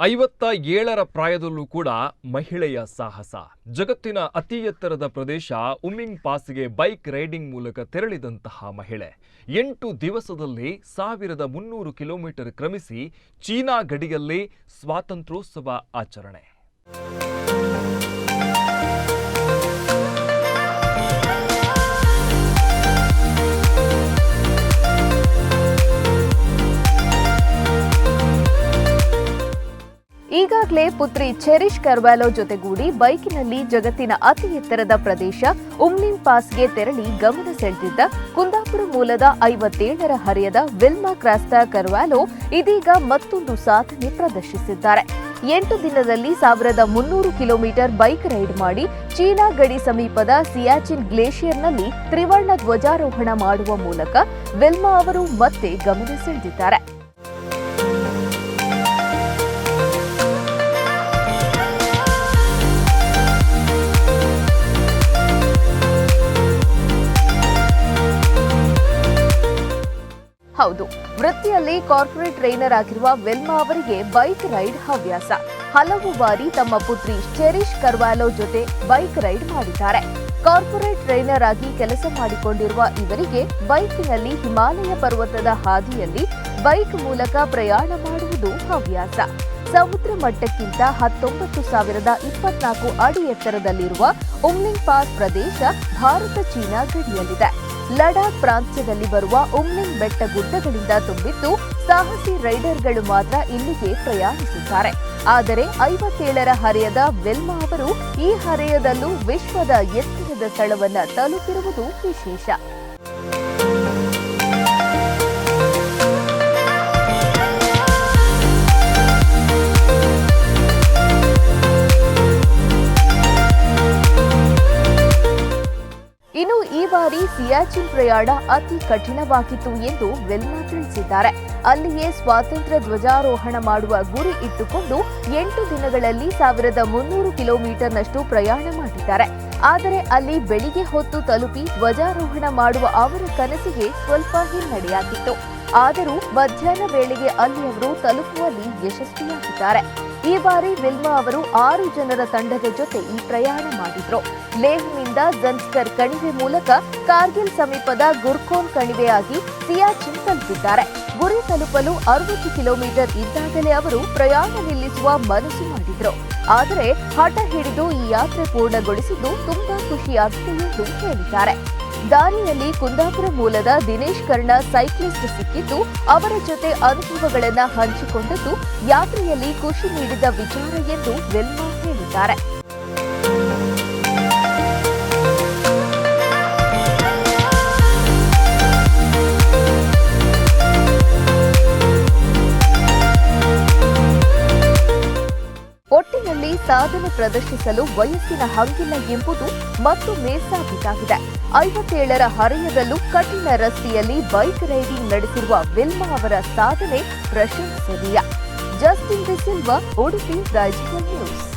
ಐವತ್ತ ಏಳರ ಪ್ರಾಯದಲ್ಲೂ ಕೂಡ ಮಹಿಳೆಯ ಸಾಹಸ. ಜಗತ್ತಿನ ಅತಿ ಎತ್ತರದ ಪ್ರದೇಶ ಉಮಿಂಗ್ ಪಾಸ್ಗೆ ಬೈಕ್ ರೈಡಿಂಗ್ ಮೂಲಕ ತೆರಳಿದಂತಹ ಮಹಿಳೆ. ಎಂಟು ದಿವಸದಲ್ಲಿ ಸಾವಿರದ ಮುನ್ನೂರು ಕಿಲೋಮೀಟರ್ ಕ್ರಮಿಸಿ ಚೀನಾ ಗಡಿಯಲ್ಲಿ ಸ್ವಾತಂತ್ರ್ಯೋತ್ಸವ ಆಚರಣೆ. ಈಗಾಗಲೇ ಪುತ್ರಿ ಚೆರಿಶ್ ಕರ್ವಾಲೋ ಜೊತೆಗೂಡಿ ಬೈಕಿನಲ್ಲಿ ಜಗತ್ತಿನ ಅತಿ ಎತ್ತರದ ಪ್ರದೇಶ ಉಮ್ನಿನ್ ಪಾಸ್ಗೆ ತೆರಳಿ ಗಮನ ಸೆಳೆದಿದ್ದ ಕುಂದಾಪುರ ಮೂಲದ ಐವತ್ತೇಳರ ಹರೆಯದ ವಿಲ್ಮಾ ಕ್ರಾಸ್ತಾ ಕರ್ವಾಲೋ ಇದೀಗ ಮತ್ತೊಂದು ಸಾಧನೆ ಪ್ರದರ್ಶಿಸಿದ್ದಾರೆ. ಎಂಟು ದಿನದಲ್ಲಿ ಸಾವಿರದ ಮುನ್ನೂರು ಕಿಲೋಮೀಟರ್ ಬೈಕ್ ರೈಡ್ ಮಾಡಿ ಚೀನಾ ಗಡಿ ಸಮೀಪದ ಸಿಯಾಚಿನ್ ಗ್ಲೇಷಿಯರ್ನಲ್ಲಿ ತ್ರಿವರ್ಣ ಧ್ವಜಾರೋಹಣ ಮಾಡುವ ಮೂಲಕ ವಿಲ್ಮಾ ಅವರು ಮತ್ತೆ ಗಮನ ಸೆಳೆದಿದ್ದಾರೆ. ಹೌದು, ವೃತ್ತಿಯಲ್ಲಿ ಕಾರ್ಪೊರೇಟ್ ಟ್ರೈನರ್ ಆಗಿರುವ ವೆಲ್ಮಾ ಅವರಿಗೆ ಬೈಕ್ ರೈಡ್ ಹವ್ಯಾಸ. ಹಲವು ಬಾರಿ ತಮ್ಮ ಪುತ್ರಿ ಚೆರಿಶ್ ಕರ್ವಾಲೋ ಜೊತೆ ಬೈಕ್ ರೈಡ್ ಮಾಡಿದ್ದಾರೆ. ಕಾರ್ಪೊರೇಟ್ ಟ್ರೈನರ್ ಆಗಿ ಕೆಲಸ ಮಾಡಿಕೊಂಡಿರುವ ಇವರಿಗೆ ಬೈಕ್ನಲ್ಲಿ ಹಿಮಾಲಯ ಪರ್ವತದ ಹಾದಿಯಲ್ಲಿ ಬೈಕ್ ಮೂಲಕ ಪ್ರಯಾಣ ಮಾಡುವುದು ಹವ್ಯಾಸ. ಸಮುದ್ರ ಮಟ್ಟಕ್ಕಿಂತ ಹತ್ತೊಂಬತ್ತು ಸಾವಿರದ ಇಪ್ಪತ್ನಾಲ್ಕು ಅಡಿ ಎತ್ತರದಲ್ಲಿರುವ ಉಮ್ಲಿಂಗ್ ಪಾಸ್ ಪ್ರದೇಶ ಭಾರತ ಚೀನಾ ಗಡಿಯಲ್ಲಿದೆ. ಲಡಾಖ್ ಪ್ರಾಂತ್ಯದಲ್ಲಿ ಬರುವ ಉಮ್ಲಿಂಗ್ ಬೆಟ್ಟ ಗುಡ್ಡಗಳಿಂದ ತುಂಬಿದ್ದು ಸಾಹಸಿ ರೈಡರ್ಗಳು ಮಾತ್ರ ಇಲ್ಲಿಗೆ ಪ್ರಯಾಣಿಸುತ್ತಾರೆ. ಆದರೆ ಐವತ್ತೇಳರ ಹರೆಯದ ವೆಲ್ಮಾ ಅವರು ಈ ಹರೆಯದಲ್ಲೂ ವಿಶ್ವದ ಎತ್ತರದ ಸ್ಥಳವನ್ನು ತಲುಪಿರುವುದು ವಿಶೇಷ. ಬಾರಿ ಸಿಯಾಚಿನ್ ಪ್ರಯಾಣ ಅತಿ ಕಠಿಣವಾಗಿತ್ತು ಎಂದು ವೆಲ್ಮಾ ತಿಳಿಸಿದ್ದಾರೆ. ಅಲ್ಲಿಯೇ ಸ್ವಾತಂತ್ರ್ಯ ಧ್ವಜಾರೋಹಣ ಮಾಡುವ ಗುರಿ ಇಟ್ಟುಕೊಂಡು ಎಂಟು ದಿನಗಳಲ್ಲಿ ಸಾವಿರದ ಮುನ್ನೂರು ಕಿಲೋಮೀಟರ್ನಷ್ಟು ಪ್ರಯಾಣ ಮಾಡಿದ್ದಾರೆ. ಆದರೆ ಅಲ್ಲಿ ಬೆಳಿಗ್ಗೆ ಹೊತ್ತು ತಲುಪಿ ಧ್ವಜಾರೋಹಣ ಮಾಡುವ ಅವರ ಕನಸಿಗೆ ಸ್ವಲ್ಪ ಹಿನ್ನಡೆಯಾಗಿತ್ತು. ಆದರೂ ಮಧ್ಯಾಹ್ನ ವೇಳೆಗೆ ಅಲ್ಲಿ ಅವರು ತಲುಪುವಲ್ಲಿ ಯಶಸ್ವಿಯಾಗಿದ್ದಾರೆ. ಈ ಬಾರಿ ವಿಲ್ವಾ ಅವರು ಆರು ಜನರ ತಂಡದ ಜೊತೆ ಈ ಪ್ರಯಾಣ ಮಾಡಿದ್ರು. ಲೇಹ್ನಿಂದ ಜನ್ಸ್ಕರ್ ಕಣಿವೆ ಮೂಲಕ ಕಾರ್ಗಿಲ್ ಸಮೀಪದ ಗುರ್ಕೋನ್ ಕಣಿವೆಯಾಗಿ ಸಿಯಾಚಿನ್ ತಲುಪಿದ್ದಾರೆ ಗುರಿ ತಲುಪಲು ಅರವತ್ತು ಕಿಲೋಮೀಟರ್ ಇದ್ದಾಗಲೇ ಅವರು ಪ್ರಯಾಣ ನಿಲ್ಲಿಸುವ ಮನಸ್ಸು ಮಾಡಿದ್ರು. ಆದರೆ ಹಠ ಹಿಡಿದು ಈ ಯಾತ್ರೆ ಪೂರ್ಣಗೊಳಿಸಿದ್ದು ತುಂಬಾ ಖುಷಿಯಾಗಿದೆ ಎಂದು ಹೇಳಿದ್ದಾರೆ. ದಾರಿಯಲ್ಲಿ ಕುಂದಾಪುರ ಮೂಲದ ದಿನೇಶ್ ಕರ್ಣ ಸೈಕ್ಲಿಸ್ಟ್ ಸಿಕ್ಕಿದ್ದು, ಅವರ ಜೊತೆ ಅನುಭವಗಳನ್ನು ಹಂಚಿಕೊಂಡದ್ದು, ಯಾತ್ರೆಯಲ್ಲಿ ಖುಷಿ ನೀಡಿದ ವಿಚಾರ ಎಂದು ವೆಲ್ಮಾ ಹೇಳಿದ್ದಾರೆ. ಸಾಧನೆ ಪ್ರದರ್ಶಿಸಲು ವಯಸ್ಸಿನ ಹಂಗಿಲ್ಲ ಎಂಬುದು ಮತ್ತು ಸಾಬೀತಾಗಿದೆ ಐವತ್ತೇಳರ ಹರೆಯದಲ್ಲೂ ಕಠಿಣ ರಸ್ತೆಯಲ್ಲಿ ಬೈಕ್ ರೈಡಿಂಗ್ ನಡೆಸಿರುವ ವಿಲ್ಮಾ ಅವರ ಸಾಧನೆ ಪ್ರಶಂಸನೀಯ. ಜಸ್ಟಿನ್ ಡಿಸಿಲ್ವಾ ಉಡುಪಿ ರಾಜಕೀಯ ನ್ಯೂಸ್.